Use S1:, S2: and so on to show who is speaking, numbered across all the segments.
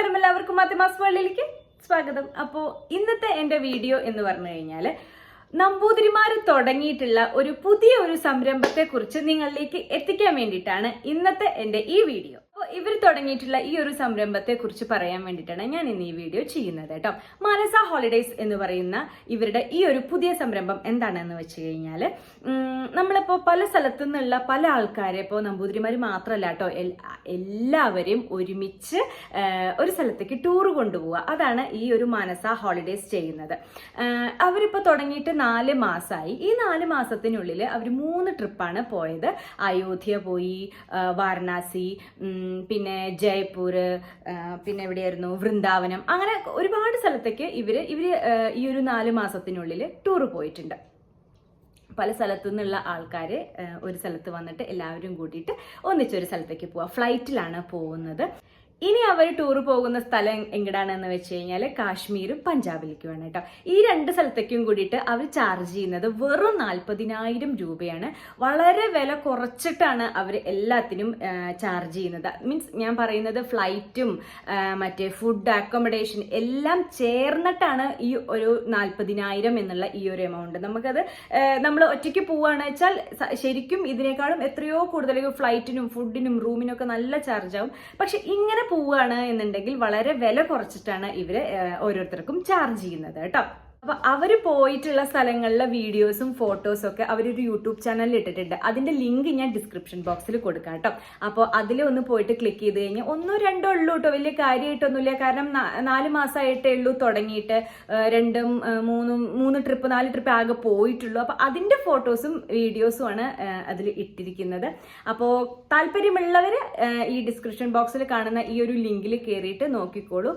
S1: നമസ്കാരം എല്ലാവർക്കും മാത്യമാസ് വേൾഡിലേക്ക് സ്വാഗതം. അപ്പോൾ ഇന്നത്തെ എന്റെ വീഡിയോ എന്ന് പറഞ്ഞു കഴിഞ്ഞാൽ നമ്പൂതിരിമാർ തുടങ്ങിയിട്ടുള്ള ഒരു പുതിയ ഒരു സംരംഭത്തെ കുറിച്ച് നിങ്ങളിലേക്ക് എത്തിക്കാൻ വേണ്ടിയിട്ടാണ് ഇന്നത്തെ എന്റെ ഈ വീഡിയോ. ഇവർ തുടങ്ങിയിട്ടുള്ള ഈ ഒരു സംരംഭത്തെ കുറിച്ച് പറയാൻ വേണ്ടിയിട്ടാണ് ഞാൻ ഇന്ന് ഈ വീഡിയോ ചെയ്യുന്നത് കേട്ടോ. മാനസ ഹോളിഡേയ്സ് എന്ന് പറയുന്ന ഇവരുടെ ഈ ഒരു പുതിയ സംരംഭം എന്താണെന്ന് വെച്ച് കഴിഞ്ഞാൽ നമ്മളിപ്പോൾ പല സ്ഥലത്തു നിന്നുള്ള പല ആൾക്കാരെ ഇപ്പോൾ നമ്പൂതിരിമാർ മാത്രമല്ല കേട്ടോ എല്ലാവരെയും ഒരുമിച്ച് ഒരു സ്ഥലത്തേക്ക് ടൂർ കൊണ്ടുപോവുക. അതാണ് ഈ ഒരു മാനസ ഹോളിഡേയ്സ് ചെയ്യുന്നത്. അവരിപ്പോൾ തുടങ്ങിയിട്ട് നാല് മാസമായി ഈ നാല് മാസത്തിനുള്ളിൽ അവർ മൂന്ന് ട്രിപ്പാണ് പോയത്. അയോധ്യ പോയി വാരണാസി പിന്നെ ജയ്പൂർ പിന്നെ എവിടെയായിരുന്നു? വൃന്ദാവനം. അങ്ങനെ ഒരുപാട് സ്ഥലത്തേക്ക് ഇവർ ഇവർ ഈ ഒരു നാല് മാസത്തിനുള്ളിൽ ടൂർ പോയിട്ടുണ്ട്. പല സ്ഥലത്തു നിന്നുള്ള ആൾക്കാർ ഒരു സ്ഥലത്ത് വന്നിട്ട് എല്ലാവരും കൂട്ടിയിട്ട് ഒന്നിച്ചൊരു സ്ഥലത്തേക്ക് പോവുക ഫ്ലൈറ്റിലാണ് പോകുന്നത്. ഇനി അവർ ടൂർ പോകുന്ന സ്ഥലം എങ്ങടാണെന്ന് വെച്ച് കഴിഞ്ഞാൽ കാശ്മീരും പഞ്ചാബിലേക്കുമാണ് കേട്ടോ ഈ രണ്ട് സ്ഥലത്തേക്കും കൂടിയിട്ട് അവർ ചാർജ് ചെയ്യുന്നത് വെറും നാൽപ്പതിനായിരം രൂപയാണ്. വളരെ വില കുറച്ചിട്ടാണ് അവർ എല്ലാത്തിനും ചാർജ് ചെയ്യുന്നത്. മീൻസ് ഞാൻ പറയുന്നത് ഫ്ലൈറ്റും മറ്റേ ഫുഡ് അക്കോമഡേഷൻ എല്ലാം ചേർന്നിട്ടാണ് ഈ ഒരു നാൽപ്പതിനായിരം എന്നുള്ള ഈ ഒരു എമൗണ്ട് നമുക്കത് നമ്മൾ ഒറ്റയ്ക്ക് പോവുകയാണ് വെച്ചാൽ ശരിക്കും ഇതിനേക്കാളും എത്രയോ കൂടുതൽ ഫ്ലൈറ്റിനും ഫുഡിനും റൂമിനും ഒക്കെ നല്ല ചാർജ് ആവും. പക്ഷെ ഇങ്ങനെ പോവുകയാണ് എന്നുണ്ടെങ്കിൽ വളരെ വില കുറച്ചിട്ടാണ് ഇവർ ഓരോരുത്തർക്കും ചാർജ് ചെയ്യുന്നത് കേട്ടോ. അപ്പൊ അവർ പോയിട്ടുള്ള സ്ഥലങ്ങളിലെ വീഡിയോസും ഫോട്ടോസും ഒക്കെ അവരൊരു യൂട്യൂബ് ചാനലിൽ ഇട്ടിട്ടുണ്ട്. അതിന്റെ ലിങ്ക് ഞാൻ ഡിസ്ക്രിപ്ഷൻ ബോക്സിൽ കൊടുക്കാം കേട്ടോ. അപ്പോൾ അതിൽ ഒന്ന് പോയിട്ട് ക്ലിക്ക് ചെയ്ത് കഴിഞ്ഞാൽ ഒന്നോ രണ്ടോ ഉള്ളൂ കേട്ടോ. വലിയ കാര്യമായിട്ടൊന്നുമില്ല. കാരണം നാല് മാസമായിട്ടേ ഉള്ളൂ തുടങ്ങിയിട്ട്. രണ്ടും മൂന്നും മൂന്ന് ട്രിപ്പ് നാല് ട്രിപ്പ് ആകെ പോയിട്ടുള്ളൂ. അപ്പോൾ അതിന്റെ ഫോട്ടോസും വീഡിയോസും ആണ് അതിൽ ഇട്ടിരിക്കുന്നത്. അപ്പോൾ താല്പര്യമുള്ളവർ ഈ ഡിസ്ക്രിപ്ഷൻ ബോക്സിൽ കാണുന്ന ഈ ഒരു ലിങ്കിൽ കയറിയിട്ട് നോക്കിക്കോളൂ.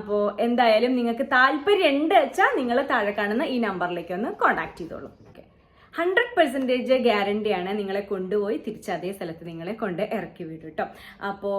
S1: അപ്പോൾ എന്തായാലും നിങ്ങൾക്ക് താല്പര്യമുണ്ട് വെച്ചാൽ നിങ്ങൾ താഴെ കാണുന്ന ഈ നമ്പറിലേക്ക് ഒന്ന് കോൺടാക്ട് ചെയ്തോളൂ. ഓക്കെ ഹൺഡ്രഡ് പെർസെന്റേജ് ഗ്യാരണ്ടിയാണ് നിങ്ങളെ കൊണ്ടുപോയി തിരിച്ച് അതേ സ്ഥലത്ത് നിങ്ങളെ കൊണ്ട് ഇറക്കി വിടും കേട്ടോ അപ്പോൾ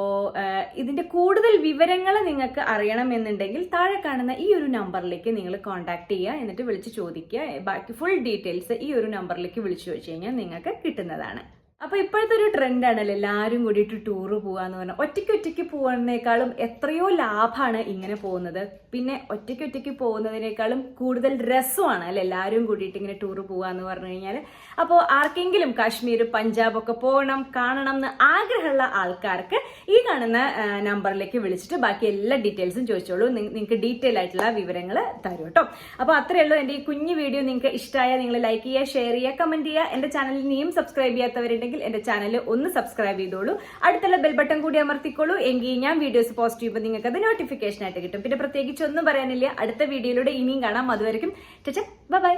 S1: ഇതിന്റെ കൂടുതൽ വിവരങ്ങൾ നിങ്ങൾക്ക് അറിയണമെന്നുണ്ടെങ്കിൽ താഴെ കാണുന്ന ഈ ഒരു നമ്പറിലേക്ക് നിങ്ങൾ കോൺടാക്ട് ചെയ്യുക എന്നിട്ട് വിളിച്ച് ചോദിക്കുക. ബാക്കി ഫുൾ ഡീറ്റെയിൽസ് ഈ ഒരു നമ്പറിലേക്ക് വിളിച്ചു ചോദിച്ചു കഴിഞ്ഞാൽ നിങ്ങൾക്ക് കിട്ടുന്നതാണ്. അപ്പൊ ഇപ്പോഴത്തെ ഒരു ട്രെൻഡാണല്ലോ എല്ലാവരും കൂടിയിട്ട് ടൂറ് പോവാന്ന് പറഞ്ഞാൽ ഒറ്റയ്ക്ക് ഒറ്റയ്ക്ക് പോകുന്നതിനേക്കാളും എത്രയോ ലാഭമാണ് ഇങ്ങനെ പോകുന്നത്. പിന്നെ ഒറ്റയ്ക്ക് ഒറ്റയ്ക്ക് പോകുന്നതിനേക്കാളും കൂടുതൽ രസമാണ് അല്ലെ എല്ലാവരും കൂടിയിട്ട് ഇങ്ങനെ ടൂറ് പോവാന്ന് പറഞ്ഞു കഴിഞ്ഞാൽ അപ്പോൾ ആർക്കെങ്കിലും കാശ്മീർ പഞ്ചാബ് ഒക്കെ പോകണം കാണണം എന്ന് ആഗ്രഹമുള്ള ആൾക്കാർക്ക് ഈ കാണുന്ന നമ്പറിലേക്ക് വിളിച്ചിട്ട് ബാക്കി എല്ലാ ഡീറ്റെയിൽസും ചോദിച്ചോളൂ. നിങ്ങൾക്ക് ഡീറ്റെയിൽ ആയിട്ടുള്ള വിവരങ്ങൾ തരും കേട്ടോ. അപ്പോൾ അത്രയേ ഉള്ളൂ എന്റെ ഈ കുഞ്ഞു വീഡിയോ. നിങ്ങൾക്ക് ഇഷ്ടമായ നിങ്ങൾ ലൈക്ക് ചെയ്യുക ഷെയർ ചെയ്യുക കമന്റ് ചെയ്യുക. എന്റെ ചാനലിനെയും സബ്സ്ക്രൈബ് ചെയ്യാത്തവരുണ്ടെങ്കിൽ എന്റെ ചാനൽ ഒന്ന് സബ്സ്ക്രൈബ് ചെയ്തോളൂ. അടുത്തുള്ള ബെൽ ബട്ടൺ കൂടി അമർത്തിക്കോളൂ. എങ്കിൽ ഞാൻ വീഡിയോസ് പോസ്റ്റ് ചെയ്യുമ്പോൾ നിങ്ങൾക്ക് അത് നോട്ടിഫിക്കേഷൻ ആയിട്ട് കിട്ടും. പിന്നെ പ്രത്യേകിച്ച് ഒന്നും പറയാനില്ല. അടുത്ത വീഡിയോയിലൂടെ ഇനിയും കാണാം. അതുവരെയും ബൈ